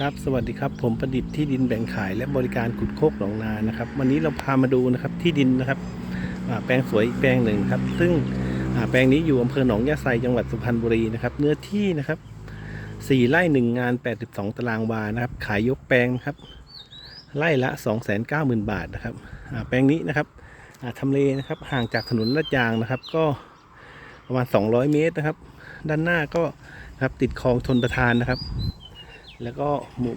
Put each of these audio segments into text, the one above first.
ครับสวัสดีครับผมประดิษฐ์ที่ดินแบ่งขายและบริการขุดโคกหนองนานะครับ วันนี้เราพามาดูนะครับที่ดินนะครับแปลงสวยแปลงหนึ่งครับ ซึ่งแปลงนี้อยู่อำเภอหนองยาไซจังหวัดสุพรรณบุรีนะครับ เนื้อที่นะครับ4ไร่1งาน 82 ตารางวานะครับ ขายยกแปลงครับไร่ละ 290,000 บาทนะครับแปลงนี้นะครับทำเลนะครับห่างจากถนนลาดยางนะครับ ก็ประมาณ 200 เมตรนะครับ ด้านหน้าก็ครับติดคลองชนประทานนะครับ แล้วก็หมู่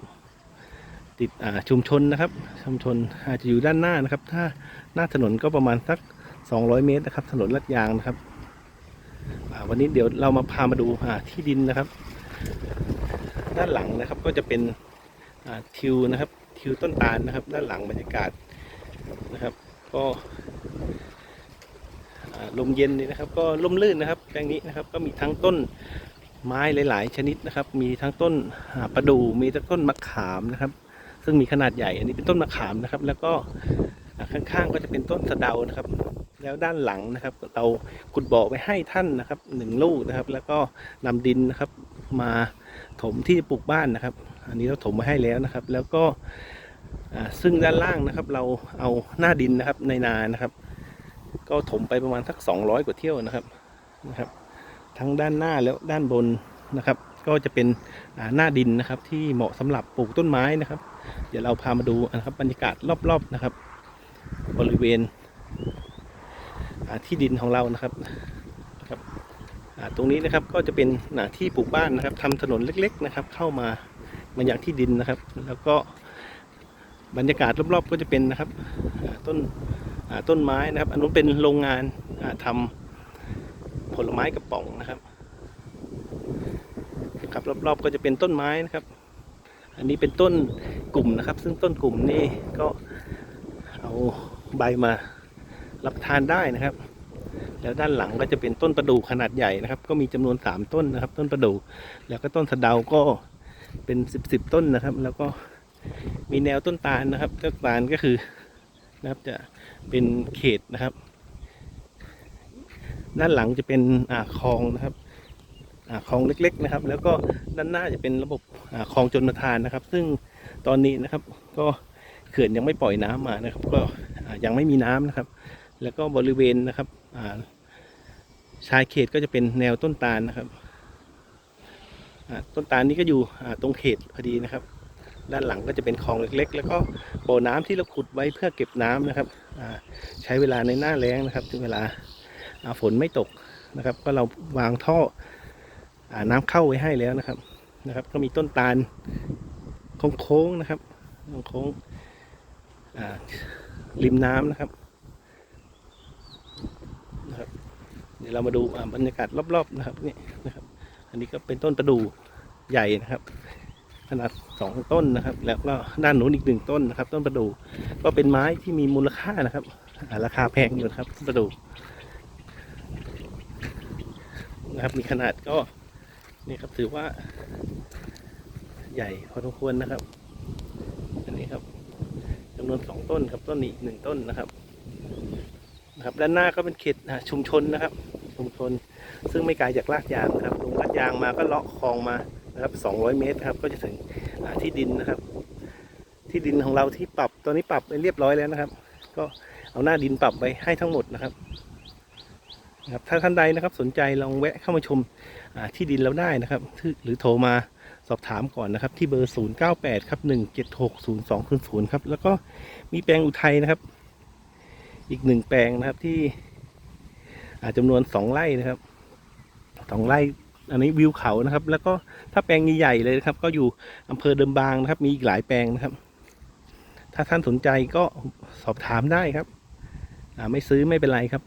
ติดชุมชนนะครับ ชุมชนอาจจะอยู่ด้านหน้านะครับ ถ้าหน้าถนนก็ประมาณสัก 200 เมตรนะครับ ถนนลาดยางนะครับ วันนี้เดี๋ยวเรามาพามาดูที่ดินนะครับ ด้านหลังนะครับก็จะเป็นทิวนะครับ ทิวต้นตาลนะครับ ด้านหลังบรรยากาศนะครับ ก็ลมเย็นนี่นะครับ ก็ร่มรื่นนะครับแปลงนี้นะครับ ก็มีทั้งต้น ไม้หลาย ๆ ชนิดนะครับ มีทั้งต้นประดู่มีทั้งต้นมะขามนะครับ ซึ่งมีขนาดใหญ่ อันนี้เป็นต้นมะขามนะครับ แล้วก็ข้าง ๆ ก็จะเป็นต้นสะเดานะครับ แล้วด้านหลังนะครับ เราขุดบ่อไว้ให้ท่านนะครับหนึ่งลูกนะครับ แล้วก็นำดินนะครับ มาถมที่ปลูกบ้านนะครับ อันนี้เราถมไว้ให้แล้วนะครับ แล้วก็ซึ่งด้านล่างนะครับ เราเอาหน้าดินนะครับในนานะครับ ก็ถมไปประมาณสัก 200 กว่าเที่ยวนะครับนะครับ ทั้งด้านหน้าแล้วด้านบนนะครับ ก็จะเป็นหน้าดินนะครับ ที่เหมาะสำหรับปลูกต้นไม้นะครับ เดี๋ยวเราพามาดูนะครับบรรยากาศรอบๆนะครับ บริเวณที่ดินของเรานะครับครับตรงนี้นะครับก็จะเป็นหน้าที่ปลูกบ้านนะครับทำถนนเล็ก ๆนะครับ เข้ามามาอย่างที่ดินนะครับ แล้วก็บรรยากาศรอบๆก็จะเป็นนะครับต้นต้นไม้นะครับ อันนู้นเป็นโรงงานอ่าทำ ผลไม้กระป๋องนะครับครับรอบๆก็จะเป็นต้นไม้นะครับ อันนี้เป็นต้นกลุ่มนะครับ ซึ่งต้นกลุ่มนี่ก็เอาใบมารับทานได้นะครับ แล้วด้านหลังก็จะเป็นต้นประดู่ขนาดใหญ่นะครับ ก็มีจำนวนสามต้นนะครับ ต้นประดู่แล้วก็ต้นสะเดาก็เป็นสิบสิบต้นนะครับ แล้วก็มีแนวต้นตาลนะครับต้นตาลก็คือนะครับจะเป็นเขตนะครับ ด้านหลังจะเป็นอ่าคลองนะครับอ่าคลองเล็ก ๆนะครับ แล้วก็ด้านหน้าจะเป็นระบบอ่าคลองชนประทานนะครับ ซึ่งตอนนี้นะครับก็เขื่อนยังไม่ปล่อยน้ำมานะครับ ก็ยังไม่มีน้ำนะครับ แล้วก็บริเวณนะครับชายเขตก็จะเป็นแนวต้นตาลนะครับต้นตาลนี้ก็อยู่ตรงเขตพอดีนะครับ ด้านหลังก็จะเป็นคลองเล็ก ๆ แล้วก็บ่อน้ำที่เราขุดไว้เพื่อเก็บน้ำนะครับใช้เวลาในหน้าแล้งนะครับถึงเวลา ฝนไม่ตกนะครับ ก็เราวางท่ออน้ำเข้าไว้ให้แล้วนะครับนะครับ ก็มีต้นตาลโค้งๆนะครับโค้งริมน้ำนะครับนะครับเดี๋ยวเรามาดูบรรยากาศรอบๆนะครับนี่นะครับ อันนี้ก็เป็นต้นประดู่ใหญ่นะครับ ขนาดสองต้นนะครับ แล้วก็ด้านนู้นอีกหนึ่งต้นนะครับ ต้นประดู่ก็เป็นไม้ที่มีมูลค่านะครับราคาแพงอยู่นะครับประดู่ นะครับ มีขนาดก็นี่ครับถือว่า ใหญ่พอสมควรนะครับ อันนี้ครับจำนวนสองต้นครับต้นนี้หนึ่งต้นนะครับนะครับด้านหน้าก็เป็นเขตชุมชนนะครับ ชุมชน ซึ่งไม่ไกลจากลาดยางนะครับลงลาดยางมาก็เลาะคลองมานะครับ 200 เมตรครับ ก็จะถึงที่ดินนะครับ ที่ดินของเราที่ปรับตอนนี้ปรับไปเรียบร้อยแล้วนะครับ ก็เอาหน้าดินปรับไปให้ทั้งหมดนะครับ นะครับถ้าท่านใดนะครับสนใจลองแวะเข้ามาชมาที่ดินเราได้นะครับ หรือโทรมาสอบถามก่อนนะครับ ที่เบอร์ 0 9 8ครับ1 7 6 0 2 0 0ครับแล้วก็มีแปลงอุทัยนะครับ อีกหนึ่งแปลงนะครับที่าจำนวน 2 ไร่นะครับสองไร่อันนี้วิวเขานะครับ แล้วก็ถ้าแปลงใหญ่ๆเลยนะครับ ก็อยู่อำเภอเดิมบางนะครับ มีอีกหลายแปลงนะครับ ถ้าท่านสนใจก็สอบถามได้ครับไม่ซื้อไม่เป็นไรครับ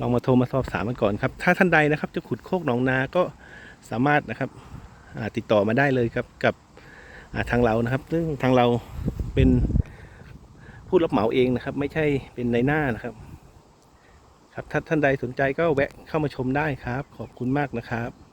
ลองมาโทรมาสอบถามกันก่อนครับ ถ้าท่านใดนะครับ จะขุดโคกหนองนาก็สามารถนะครับติดต่อมาได้เลยครับกับทางเรานะครับ ซึ่งทางเราเป็นผู้รับเหมาเองนะครับ ไม่ใช่เป็นในหน้านะครับ ครับถ้าท่านใดสนใจก็แวะเข้ามาชมได้ครับ ขอบคุณมากนะครับ